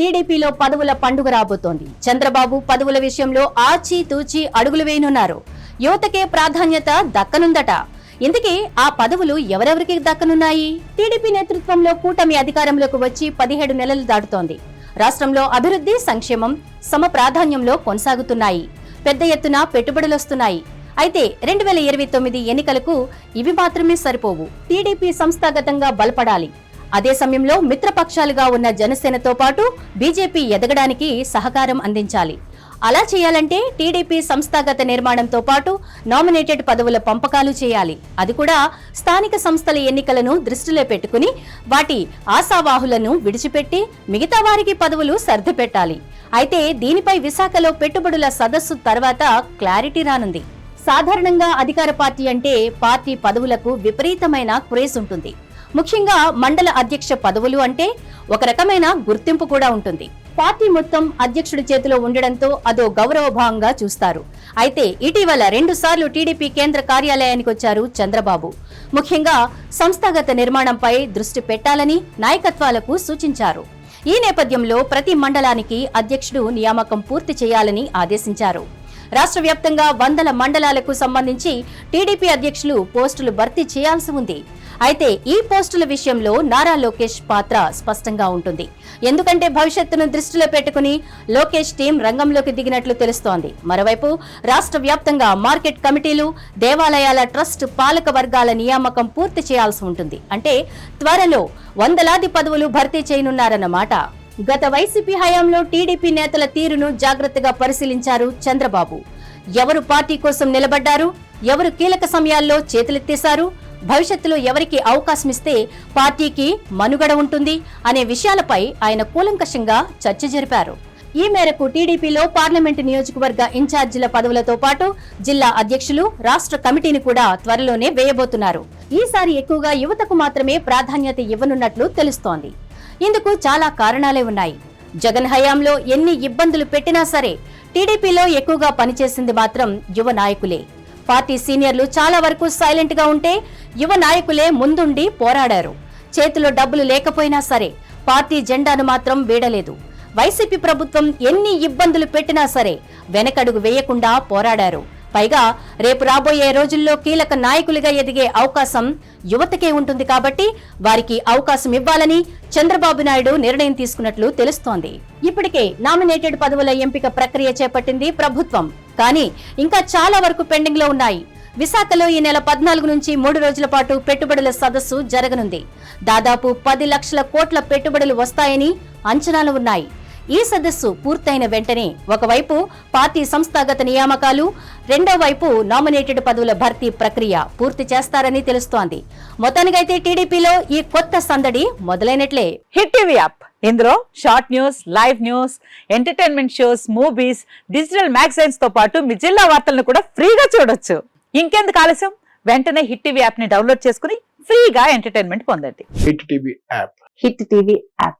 టీడీపీలో పదవుల పండుగ రాబోతోంది. చంద్రబాబు పదవుల విషయంలో ఆచి తూచి అడుగులు వేయనున్నారు. యువతకే ప్రాధాన్యత దక్కనుందట. ఇందుకే ఆ పదవులు ఎవరెవరికి దక్కనున్నాయి? టీడీపీ నేతృత్వంలో కూటమి అధికారంలోకి వచ్చి పదిహేడు నెలలు దాటుతోంది. రాష్ట్రంలో అభివృద్ధి సంక్షేమం సమ ప్రాధాన్యంలో కొనసాగుతున్నాయి. పెద్ద ఎత్తున పెట్టుబడులొస్తున్నాయి అయితే రెండు వేల ఇరవై తొమ్మిది ఎన్నికలకు ఇవి మాత్రమే సరిపోవు. టీడీపీ సంస్థాగతంగా బలపడాలి. అదే సమయంలో మిత్రపక్షాలుగా ఉన్న జనసేనతో పాటు బీజేపీ ఎదగడానికి సహకారం అందించాలి. అలా చేయాలంటే టీడీపీ సంస్థాగత నిర్మాణంతో పాటు నామినేటెడ్ పదవుల పంపకాలు చేయాలి. అది కూడా స్థానిక సంస్థల ఎన్నికలను దృష్టిలో పెట్టుకుని వాటి ఆశావాహులను విడిచిపెట్టి మిగతా వారికి పదవులు సర్దిపెట్టాలి అయితే దీనిపై విశాఖలో పెట్టుబడుల సదస్సు తర్వాత క్లారిటీ రానుంది. సాధారణంగా అధికార పార్టీ అంటే పార్టీ పదవులకు విపరీతమైన క్రేజ్ ఉంటుంది. ముఖ్యంగా మండల అధ్యక్ష పదవులు అంటే ఒక రకమైన గుర్తింపు కూడా ఉంటుంది. పార్టీ మొత్తం అధ్యక్షుడి చేతిలో ఉండడంతో అదో గౌరవభావంగా చూస్తారు. అయితే ఇటీవల రెండు సార్లు టీడీపీ కేంద్ర కార్యాలయానికి వచ్చారు చంద్రబాబు. ముఖ్యంగా సంస్థాగత నిర్మాణంపై దృష్టి పెట్టాలని నాయకత్వాలకు సూచించారు. ఈ నేపథ్యంలో ప్రతి మండలానికి అధ్యక్షుడు నియామకం పూర్తి చేయాలని ఆదేశించారు. రాష్ట్ర వ్యాప్తంగా వందల మండలాలకు సంబంధించి టీడీపీ అధ్యక్షులు పోస్టులు భర్తీ చేయాల్సి ఉంది. అయితే ఈ పోస్టుల విషయంలో నారా లోకేష్ పాత్ర స్పష్టంగా ఉంటుంది. ఎందుకంటే భవిష్యత్తును దృష్టిలో పెట్టుకుని లోకేష్ టీం రంగంలోకి దిగినట్లు తెలుస్తోంది. మరోవైపు రాష్ట్ర వ్యాప్తంగా మార్కెట్ కమిటీలు దేవాలయాల ట్రస్ట్ పాలక వర్గాల నియామకం పూర్తి చేయాల్సి ఉంటుంది. అంటే త్వరలో వందలాది పదవులు భర్తీ చేయనున్నారన్నమాట. గత వైసీపీ హయాంలో టీడీపీ నేతల తీరును జాగ్రత్తగా పరిశీలించారు చంద్రబాబు. ఎవరు పార్టీ కోసం నిలబడ్డారు? ఎవరు కీలక సమయాల్లో చేతులెత్తేశారు? భవిష్యత్తులో ఎవరికి అవకాశం ఇస్తే పార్టీకి మనుగడ ఉంటుంది అనే విషయాలపై ఆయన కూలంకషంగా చర్చ జరిపారు. ఈ మేరకు టీడీపీలో పార్లమెంటు నియోజకవర్గ ఇన్ఛార్జీల పదవులతో పాటు జిల్లా అధ్యక్షులు రాష్ట్ర కమిటీని కూడా త్వరలోనే వేయబోతున్నారు. ఈసారి ఎక్కువగా యువతకు మాత్రమే ప్రాధాన్యత ఇవ్వనున్నట్లు తెలుస్తోంది. ఇందుకు చాలా కారణాలే ఉన్నాయి. జగన్ హయాంలో ఎన్ని ఇబ్బందులు పెట్టినా సరే టీడీపీలో ఎక్కువగా పనిచేసింది మాత్రం యువ నాయకులే. పార్టీ సీనియర్లు చాలా వరకు సైలెంట్గా ఉంటే యువ నాయకులే ముందుండి పోరాడారు. చేతిలో డబ్బులు లేకపోయినా సరే పార్టీ జెండాను మాత్రం వీడలేదు. వైసీపీ ప్రభుత్వం ఎన్ని ఇబ్బందులు పెట్టినా సరే వెనకడుగు వేయకుండా పోరాడారు. పైగా రేపు రాబోయే రోజుల్లో కీలక నాయకులుగా ఎదిగే అవకాశం యువతకే ఉంటుంది కాబట్టి వారికి అవకాశం ఇవ్వాలని చంద్రబాబు నాయుడు నిర్ణయం తీసుకున్నట్లు తెలుస్తోంది. ఇప్పటికే నామినేటెడ్ పదవుల ఎంపిక ప్రక్రియ చేపట్టింది ప్రభుత్వం. కానీ ఇంకా చాలా వరకు పెండింగ్లో ఉన్నాయి. విశాఖలో ఈ నెల పద్నాలుగు నుంచి మూడు రోజుల పాటు పెట్టుబడుల సదస్సు జరగనుంది. దాదాపు పది లక్షల కోట్ల పెట్టుబడులు వస్తాయని అంచనాలు ఉన్నాయి. ఈ సదస్సు పూర్తయిన వెంటనే ఒకవైపు పార్టీ సంస్థాగత నియామకాలు రెండో వైపు నామినేటెడ్ పదవుల భర్తీ ప్రక్రియ పూర్తి చేస్తారని తెలుస్తోంది. మొత్తానికైతే టీడీపీలో ఈ కొత్త సందడి మొదలైనట్లే. Hit TV app. ఇందులో short news live news entertainment shows movies digital మ్యాగజైన్స్తో పాటు మీ జిల్లా వార్తలను కూడా ఫ్రీగా చూడొచ్చు. ఇంకెందుకు ఆలస్యం? వెంటనే హిట్ టీవీ యాప్ని డౌన్లోడ్ చేసుకుని ఫ్రీగా ఎంటర్టైన్మెంట్ పొందండి. Hit TV app. Hit TV app.